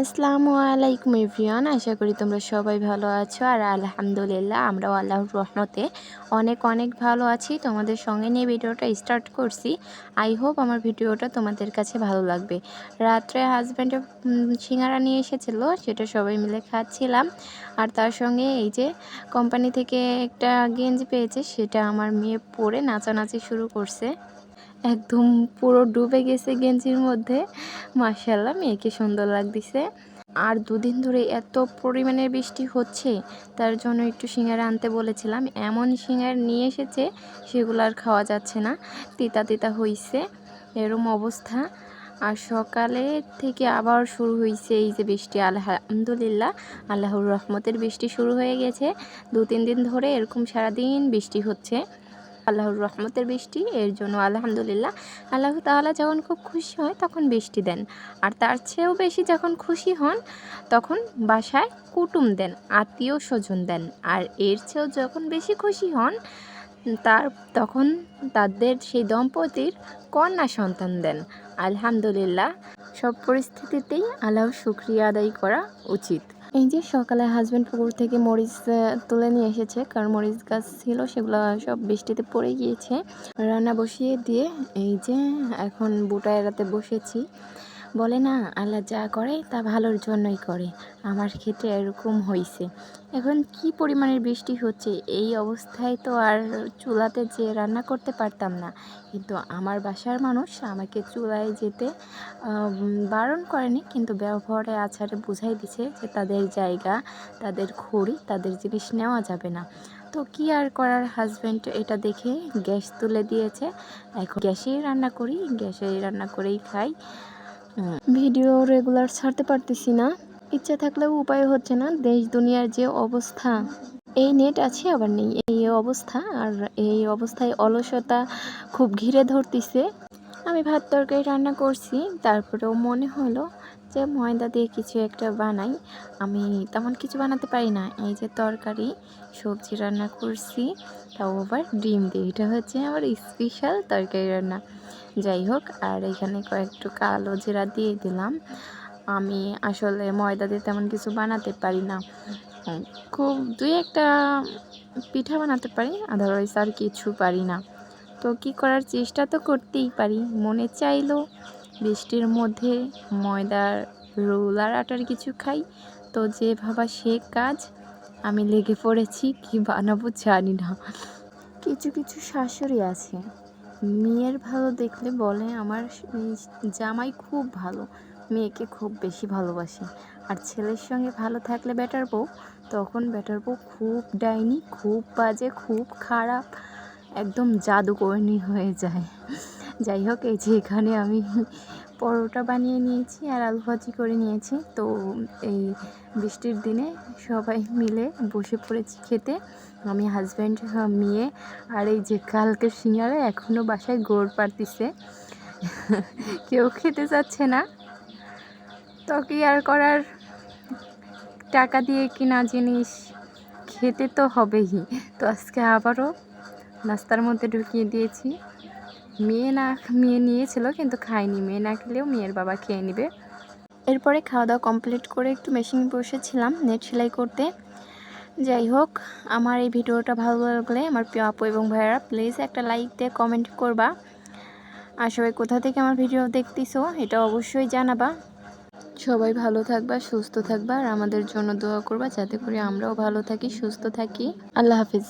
আসসালামু আলাইকুম এভরিওয়ান, আশা করি তোমরা সবাই ভালো আছো। আর আলহামদুলিল্লাহ, আমরাও আল্লাহর রহমতে অনেক অনেক ভালো আছি। তোমাদের সঙ্গে নিয়ে ভিডিওটা স্টার্ট করছি। আই হোপ আমার ভিডিওটা তোমাদের কাছে ভালো লাগবে। রাত্রে হাজব্যান্ডে সিঙ্গারা নিয়ে এসেছিল, সেটা সবাই মিলে খাচ্ছিলাম। আর তার সঙ্গে এই যে কোম্পানি থেকে একটা গেঞ্জি পেয়েছে, সেটা আমার মেয়ে পরে নাচানাচি শুরু করছে। একদম পুরো ডুবে গেছে গেঞ্জির মধ্যে। মার্শাল্লাহ মেয়েকে সুন্দর লাগতেছে। আর দুদিন ধরে এত পরিমাণে বৃষ্টি হচ্ছে, তার জন্য একটু সিঙ্গারা আনতে বলেছিলাম। এমন সিঙ্গার নিয়ে এসেছে, সেগুলো আর খাওয়া যাচ্ছে না। তিতা তিতা হইছে, এরম অবস্থা। আর সকালে থেকে আবার শুরু হয়েছে এই যে বৃষ্টি। আলহামদুলিল্লাহ, আল্লাহর রহমতের বৃষ্টি শুরু হয়ে গেছে। দু তিন দিন ধরে এরকম সারাদিন বৃষ্টি হচ্ছে। আল্লাহর রহমতের বৃষ্টি, এর জন্য আলহামদুলিল্লাহ আল্লাহ তাআলা যখন খুব খুশি হয় তখন বৃষ্টি দেন। আর তার চেয়েও বেশি যখন খুশি হন তখন বাসায় কুটুম দেন, আত্মীয় স্বজন দেন। আর এর চেয়েও যখন বেশি খুশি হন তার, তখন তাদের সেই দম্পতির কন্যা সন্তান দেন। আলহামদুলিল্লাহ সব পরিস্থিতিতেই আল্লাহর শুক্রিয়া আদায় করা উচিত। এই যে সকালে হাজব্যান্ড পুকুর থেকে মরিচ তুলে নিয়ে এসেছে। কারণ মরিচ গাছ ছিল, সেগুলো সব বৃষ্টিতে পড়ে গিয়েছে। রান্না বসিয়ে দিয়ে এই যে এখন বুটা এড়াতে বসেছি। বলে, না, আল্লাহ যা করে তা ভালোর জন্যই করে। আমার ক্ষেত্রে এরকম হয়েছে এখন কি পরিমাণের বৃষ্টি হচ্ছে, এই অবস্থায় তো আর চুলাতে যে রান্না করতে পারতাম না। কিন্তু আমার বাসার মানুষ আমাকে চুলায় যেতে বারণ করেনি, কিন্তু ব্যবহারে আছাড়ে বুঝাই দিছে যে তাদের জায়গা, তাদের খড়ি তাদের জিনিস নেওয়া যাবে না। তো কি আর করার? হাজব্যান্ড এটা দেখে গ্যাস তুলে দিয়েছে। এখন গ্যাসেই রান্না করি, গ্যাসেই রান্না করেই খাই। ভিডিও রেগুলার ছাড়তে পারতেছি না। ইচ্ছা থাকলেও উপায় হচ্ছে না দেশ দুনিয়ার যে অবস্থা। এই নেট আছে, আবার নেই। এই অবস্থা আর এই অবস্থায় অলসতা খুব ঘিরে ধরতেছে। আমি ভাত তরকারি রান্না করছি, তারপরেও মনে হলো যে ময়দা দিয়ে কিছু একটা বানাই, আমি তেমন কিছু বানাতে পারি না। এই যে তরকারি, সবজি রান্না করছি, তাও আবার ডিম দিয়ে। এটা হচ্ছে আমার স্পেশাল তরকারি রান্না। যাই হোক, আর এখানে কয়েকটু কালো জিরা দিয়ে দিলাম। আমি আসলে ময়দা দিয়ে তেমন কিছু বানাতে পারি না। খুব দুই একটা পিঠা বানাতে পারি আদারওয়াইজ আর কিছু পারি না। তো কি করার চেষ্টা তো করতেই পারি, মনে চাইলো বৃষ্টির মধ্যে ময়দার রোল আর আটার কিছু খাই। তো যে ভাবা সে কাজ। আমি লেগে পড়েছি, কি বানাবো জানি না। কিছু কিছু শাশুড়ি আছে। মেয়ের ভালো দেখলে বলে আমার জামাই খুব ভালো, মেয়েকে খুব বেশি ভালোবাসে। আর ছেলের সঙ্গে ভালো থাকলে বেটার বউ। তখন বেটার বউ খুব ডাইনি, খুব বাজে, খুব খারাপ, একদম জাদুকর্ণী হয়ে যায়। যাই হোক, এই যে এখানে আমি পরোটা বানিয়ে নিয়েছি আর আলু ভাজি করে নিয়েছি। তো এই বৃষ্টির দিনে সবাই মিলে বসে পড়েছি খেতে। আমি হাজব্যান্ড মেয়ে আর এই যে কালকে সিঙ্গারা এখনও বাসায় গোড় পারতিছে কেউ খেতে চাচ্ছে না। তো কি আর করার? টাকা দিয়ে কিনা জিনিস খেতে তো হবেই। তো আজকে আবারও নাস্তার মধ্যে ঢুকিয়ে দিয়েছি। মেয়ে না, মেয়ে নিয়েছিল কিন্তু খায়নি। মেয়ে না খেলেও মেয়ের বাবা খেয়ে নেবে। এরপরে খাওয়া দাওয়া কমপ্লিট করে একটু মেশিন বসেছিলাম নেট সেলাই করতে। যাই হোক, আমার এই ভিডিওটা ভালো লাগলে আমার প্রিয় আপু এবং ভাইয়ারা প্লিজ একটা লাইক দিয়ে কমেন্ট করবা। আর সবাই কোথা থেকে আমার ভিডিও দেখতেছো, এটা অবশ্যই জানাবা। সবাই ভালো থাকবা, সুস্থ থাকবা আর আমাদের জন্য দোয়া করবা যাতে করে আমরাও ভালো থাকি, সুস্থ থাকি। আল্লাহ হাফিজ।